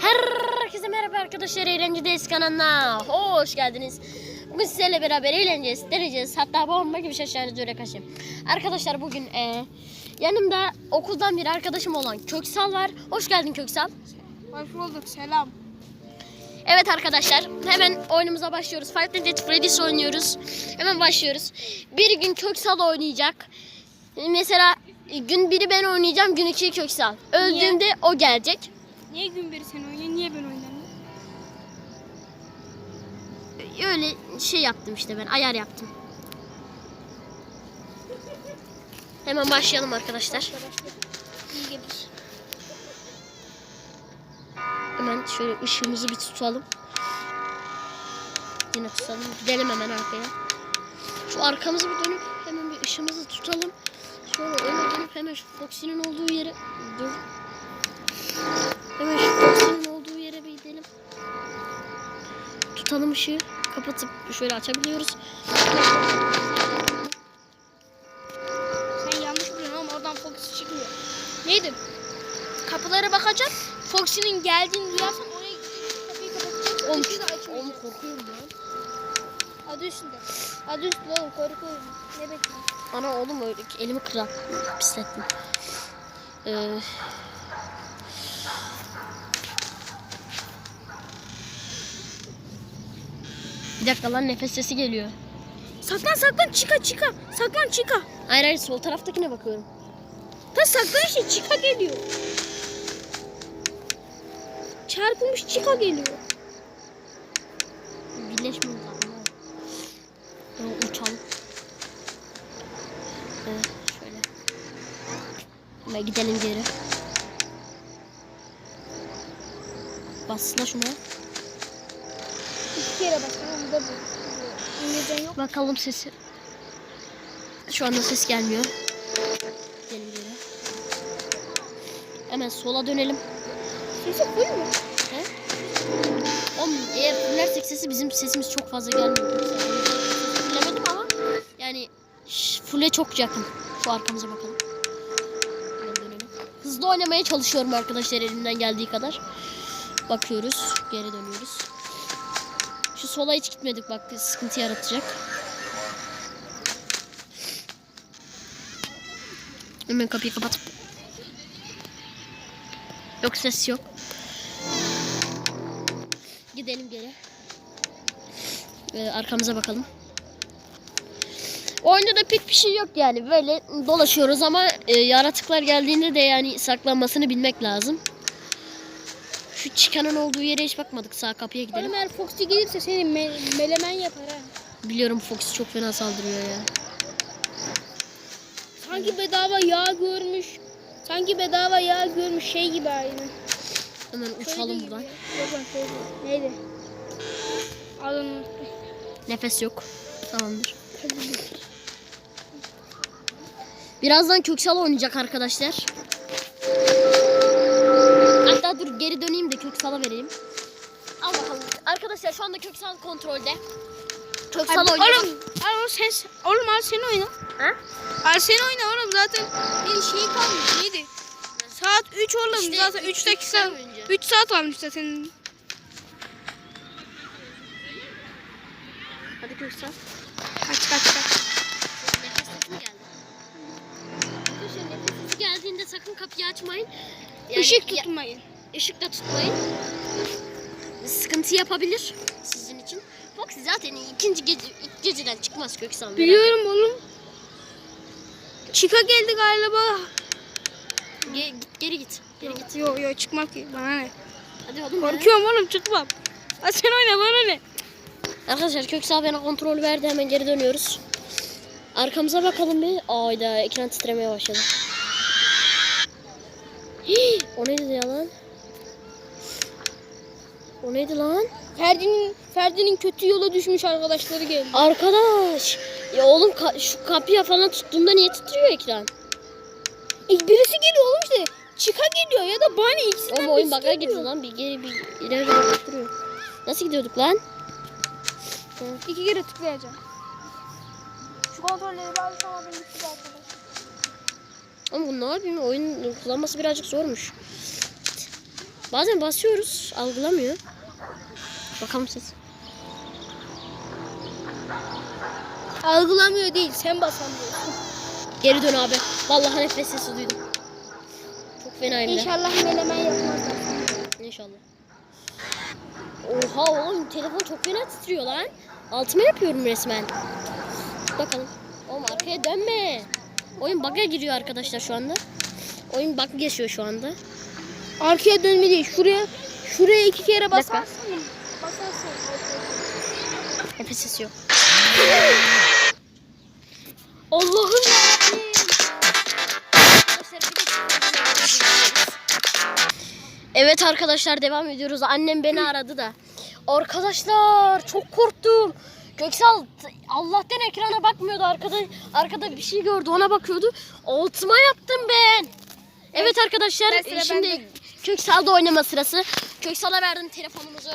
Herkese merhaba arkadaşlar Eğlencedeyiz kanalına hoş geldiniz. Bugün sizlerle beraber eğleneceğiz, deneyeceğiz. Hatta bomba gibi şaşıracağınız öyle kaşım. Arkadaşlar bugün e, yanımda okuldan bir arkadaşım olan Köksal var. Hoş geldin Köksal. Hoş bulduk selam. Evet arkadaşlar hemen oyunumuza başlıyoruz. Five Nights at Freddy's oynuyoruz. Hemen başlıyoruz. Bir gün Köksal oynayacak. Mesela gün biri ben oynayacağım, gün iki Köksal. Öldüğümde o gelecek. Niye gün biri sen oynuyorsun niye ben oynamıyorum? Öyle şey yaptım işte ben ayar yaptım. Hemen başlayalım arkadaşlar. Hemen şöyle ışığımızı bir tutalım. Yine tutalım. Gidelim hemen arkaya. Şu arkamızı bir dönüp hemen bir ışığımızı tutalım. Sonra öne dönüp hemen şu Foxy'nin olduğu yere dur. Hemen şu Foxy'nin olduğu yere bir gidelim. Tutalım ışığı. Kapatıp şöyle açabiliyoruz. Sen yanlış biliyorsun ama oradan Fox çıkmıyor. Neydi? Kapılara bakacak. Foxy'nin geldiğini duyarsan oraya gideceksin. Kapıyı kapatacaksın. Oğlum, oğlum korkuyorum lan. Adı üstünde. Adı üstünde oğlum korkuyorum. Ne bekliyorsun? Ana oğlum öyle elimi kırar. Pislettim. Ee, bir dakika lan nefes sesi geliyor. Saklan saklan çıka çıka. Saklan çıka. Hayır hayır sol taraftakine bakıyorum. Ta saklan işte çıka geliyor. Çarpılmış çıka geliyor. Birleşmiyor zaten. Ee, uçalım. Ee, şöyle. Hemen gidelim geri. Basla şuna. İki kere bak tamam bu da bu. İngilizcen yok. Bakalım sesi. Şu anda ses gelmiyor. Gidelim geri. Hemen sola dönelim. Sesi full mü? He? Oğlum eğer fullersek sesi bizim sesimiz çok fazla gelmiyor. Fullemedim ama yani fulle çok yakın. Şu arkamıza bakalım. Hızlı oynamaya çalışıyorum arkadaşlar elimden geldiği kadar. Bakıyoruz. Geri dönüyoruz. Sola hiç gitmedik bak sıkıntı yaratacak. Hemen kapıyı kapatıp. Yok ses yok. Gidelim geri. Ee, arkamıza bakalım. Oyunda da pek bir şey yok yani. Böyle dolaşıyoruz ama e, yaratıklar geldiğinde de yani saklanmasını bilmek lazım. Şu çıkanın olduğu yere hiç bakmadık. Sağ kapıya gidelim. Oğlum eğer Foxy gelirse seni me- melemen yapar ha. Biliyorum Fox çok fena saldırıyor ya. Sanki bedava yağ görmüş. Sanki bedava yağ görmüş şey gibi aynı. Hemen uçalım buradan. Neydi? Adını Nefes yok. Tamamdır. Birazdan Köksal oynayacak arkadaşlar. Geri döneyim de Köksal'a vereyim. Al bakalım. Arkadaşlar şu anda Köksal kontrolde. Köksal oynuyor. Oğlum al o ses. Oğlum al sen oyna. Ha? Al sen oyna oğlum zaten bir şey kalmış. Neydi? Saat 3 oğlum İşte zaten üç 3 dakika dakika önce. 3 saat olmuş zaten. Hadi Köksal. Kaç kaç kaç. Nefes sesi geldi? Arkadaşlar nefes sesi geldiğinde sakın kapıyı açmayın. Yani Işık tutmayın. Işık da tutmayın. Sıkıntı yapabilir sizin için. Fox zaten ikinci gece, ilk geceden çıkmaz Köksal. Biliyorum oğlum. Çıka geldi galiba. Ge- git, geri git. Geri git. Yok yok çıkmam ki bana ne. Hadi oğlum. Korkuyorum oğlum çıkmam. Ha sen oyna bana ne. Arkadaşlar Köksal bana kontrol verdi. Hemen geri dönüyoruz. Arkamıza bakalım bir. Ayda ekran titremeye başladı. Hii, o neydi ya lan? O neydi lan? Ferdi'nin Ferdi'nin kötü yola düşmüş arkadaşları geldi. Arkadaş. Ya oğlum ka- şu kapıya falan tuttuğunda niye titriyor ekran? İlk birisi geliyor oğlum işte. Çıka geliyor ya da Bunny ikisinden Oğlum oyun birisi geliyor. gidiyor lan. Bir geri bir ileri doğru duruyor. Nasıl gidiyorduk lan? İki kere tıklayacağım. Şu kontrolleri bir alışamadım gitti arkadaşlar. Ama bu ne yapayım? Oyun kullanması birazcık zormuş. Bazen basıyoruz algılamıyor. Bakalım ses. Algılamıyor değil sen basamıyorsun. Geri dön abi. Vallahi nefes sesi duydum. Çok fenayım ben. İnşallah menemen yapmazlar. İnşallah. Oha oğlum telefon çok fena titriyor lan. Altıma yapıyorum resmen. Bakalım. Oğlum arkaya dönme. Oyun bug'a giriyor arkadaşlar şu anda. Oyun bug geçiyor şu anda. Arkaya dönme değil. Şuraya şuraya iki kere basarsın. Basarsın. Nefes sesi yok. Allah'ım de- Evet arkadaşlar devam ediyoruz. Annem beni aradı da. Arkadaşlar çok korktum. Köksal t- Allah'tan ekrana bakmıyordu. Arkada arkada bir şey gördü. Ona bakıyordu. Altıma yaptım ben. Evet arkadaşlar Ben sıra şimdi bende. Köksal'da oynama sırası. Köksal'a verdim telefonumuzu.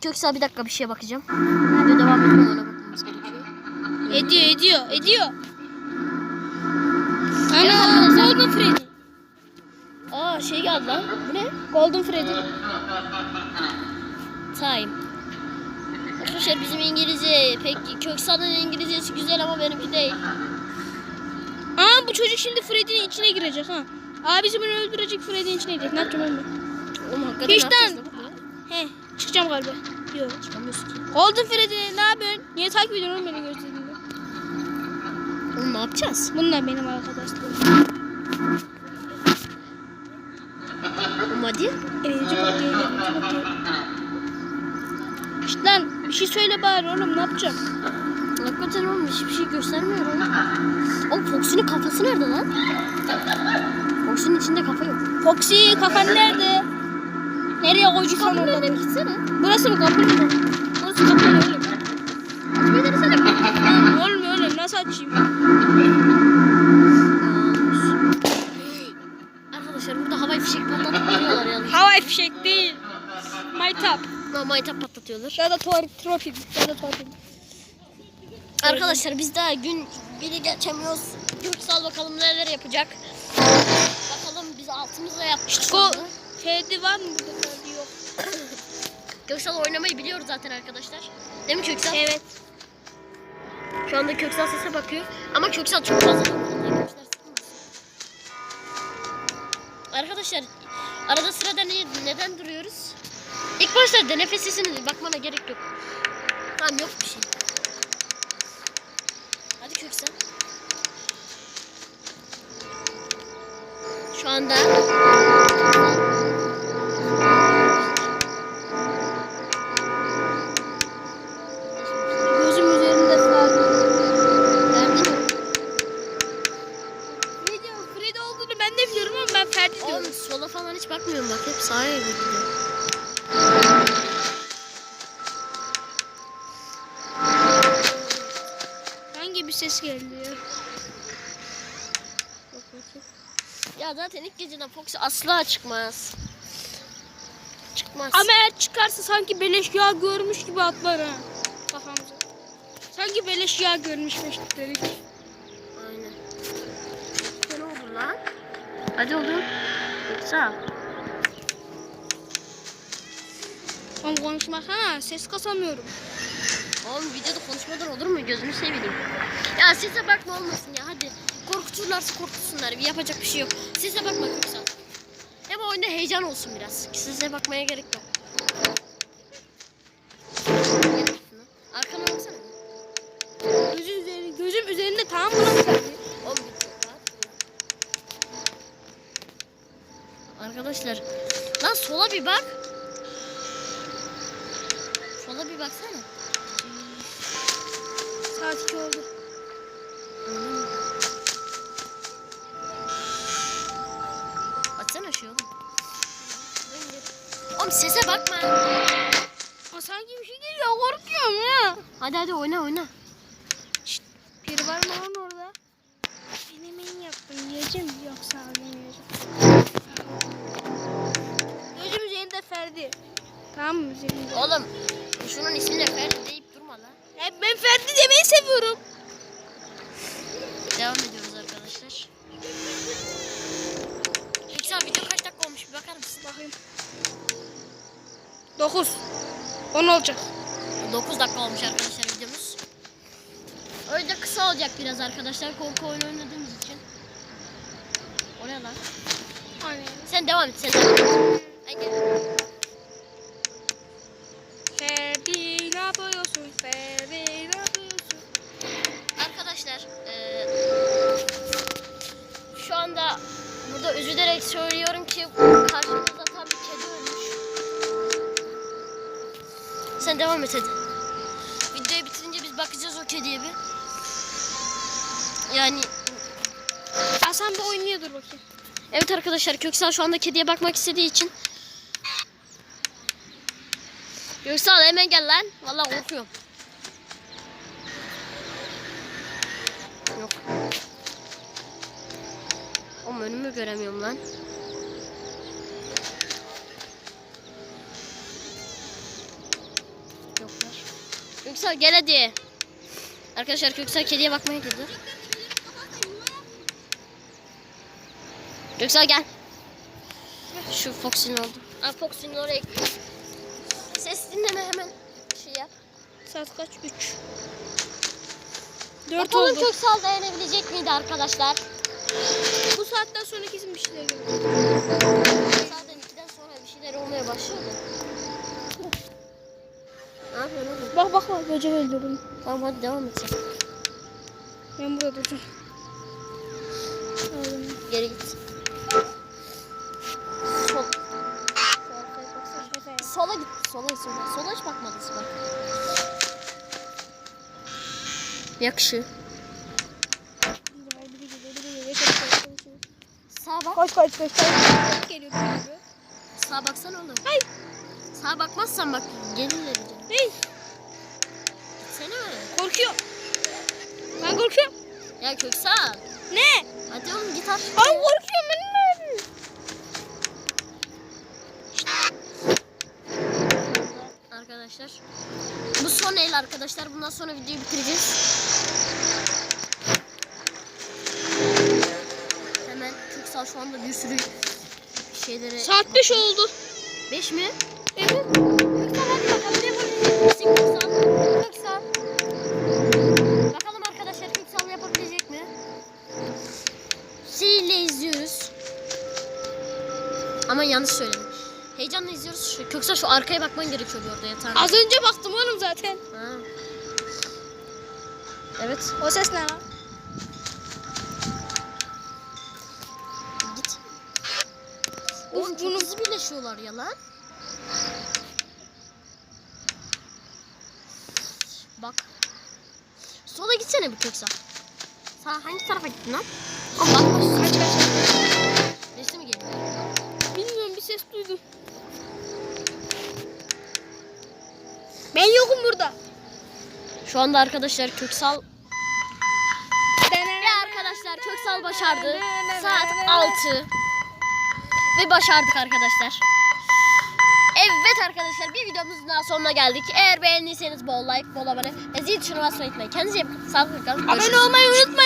Köksal bir dakika bir şeye bakacağım. Video devam ediyor ona bakmamız gerekiyor. Ediyor ediyor ediyor. Ana. Golden Freddy. Aa şey geldi lan. Bu ne? Golden Freddy. Time. Arkadaşlar bizim İngilizce pek Köksal'ın İngilizcesi güzel ama benimki değil. Aa bu çocuk şimdi Freddy'nin içine girecek ha. Abisi beni öldürecek Freddy'nin içine girecek. Ne yapacağım oğlum? Oğlum hakikaten Hiç ne? He çıkacağım galiba. Yok. Çıkamıyorsun ki. Golden Freddy ne yapıyorsun? Niye takip ediyorsun beni gözlerinde? Oğlum ne yapacağız? Bunlar benim arkadaşlarım. Oğlum hadi. Bakıyor. İşte lan bir şey söyle bari oğlum ne yapacağım? Hakikaten oğlum hiçbir şey göstermiyor oğlum. Oğlum Foxy'nin kafası nerede lan? Foxy'nin içinde kafa yok. Foxy kafan nerede? Nereye koyacak sen Kapının orada? bir gitsene. Burası mı kapı mı? Burası kapı mı oğlum? Açmayı denesene. Olmuyor oğlum nasıl açayım? Arkadaşlar burada havai fişek patlatıyorlar yalnız. Havai fişek değil. Maytap. Ama maytap patlatıyorlar. Ya da tuvalet trofi. Ya da tuvalet. Arkadaşlar biz daha gün biri geçemiyoruz. Göksal bakalım neler yapacak. Biz altımızla yapmıştık. Ko Ferdi var mı burada? Ferdi yok. Göksal oynamayı biliyor zaten arkadaşlar. Değil mi Köksal? Evet. Şu anda Köksal sese bakıyor. Ama Köksal çok fazla. Arkadaşlar arada sırada ne, neden duruyoruz? İlk başta da nefes sesine bakmana gerek yok. Tamam yok bir şey. Hadi Köksal. Anda zaten ilk geceden Fox asla çıkmaz. Çıkmaz. Ama eğer çıkarsa sanki beleş yağ görmüş gibi atlar ha. Kafamıza. Sanki beleş yağ görmüşmüş dedik. Aynen. Ne oldu lan? Hadi oğlum. Yoksa. Ama konuşmak ha ses kasamıyorum. Oğlum videoda konuşmadan olur mu? Gözünü seveyim. Ya size bakma olmasın ya hadi. Korkuturlarsa korkutsunlar. Yapacak bir şey yok. Size bakma yoksa. Hem oyunda heyecan olsun biraz. Size bakmaya gerek yok. Arkana baksana. Gözüm üzerinde, gözüm üzerinde tamam mı lan. Arkadaşlar. Lan sola bir bak. Sola bir baksana. Saat 2 oldu. Oğlum sese bakma. Aa, sanki bir şey geliyor korkuyorum ya. Hadi hadi oyna oyna. Biri var mı lan orada? Menemen yaptım yiyeceğim yoksa yemeyeceğim. Gözüm üzerinde Ferdi. Tamam mı üzerinde? Oğlum şunun ismini 9. 10 olacak. 9 dakika olmuş arkadaşlar videomuz. Öyle kısa olacak biraz arkadaşlar korku oyunu oynadığımız için. O ne lan? Aynen. Sen devam et sen devam et. Hadi. Ferdi ne yapıyorsun? Ferdi ne yapıyorsun? Arkadaşlar eee, şu anda burada üzülerek söylüyorum Sen devam et hadi. Videoyu bitirince biz bakacağız o kediye bir. Yani Hasan bir oynuyor dur bakayım. evet arkadaşlar Köksal şu anda kediye bakmak istediği için. Köksal hemen gel lan. Vallahi korkuyorum. Yok. Oğlum önümü göremiyorum lan. Köksal gel hadi. Arkadaşlar Köksal kediye bakmaya girdi. Köksal gel. Şu Foxy'nin oldu. Aa Foxy'nin oraya gitti. Ses dinleme hemen şey yap. Saat kaç? 3. 4 Bakalım oldu. Köksal dayanabilecek miydi arkadaşlar? Bu saatten sonra kesin bir şeyler gelir. Zaten 2'den sonra bir şeyler olmaya başlıyordu. Bak bak bak böcek öldürdüm. Tamam hadi devam et sen. Ben burada duracağım. Geri git. Sol. Sola git. Sola. Sola, sola hiç bakmadın bak. Yakışı. Sağa bak. Kaç kaç kaç kaç. Geliyor geliyor. Sağa baksana oğlum. Hayır. Sağa bakmazsan bak gelirler. Hey. Korkuyor. Ben korkuyorum. Ya Köksal. Ne? Hadi oğlum git artık. Ay korkuyorum benim ne? Arkadaşlar. Bu son el arkadaşlar. Bundan sonra videoyu bitireceğiz. Hemen Köksal şu anda bir sürü şeylere... Saat 5 oldu. 5 mi? Evet. Yanlış söyledim. Heyecanla izliyoruz. Şu, Köksal şu arkaya bakman gerekiyor bu arada yatağın. Az önce baktım oğlum zaten. Ha. Evet. O ses ne lan? Git. Oğlum bunu- hızlı birleşiyorlar ya lan. Bak. Sola gitsene bir Köksal. Sen hangi tarafa gittin lan? Bakma. Kaç kaç. Ses duydum. Ben yokum burada. Şu anda arkadaşlar Köksal ve arkadaşlar Köksal başardı. Saat 6 ve başardık arkadaşlar. Evet arkadaşlar bir videomuzun daha sonuna geldik. Eğer beğendiyseniz bol like, bol abone ve zil tuşuna basmayı unutmayın. Kendinize iyi bakın. Sağlıklı kalın. Abone olmayı unutmayın.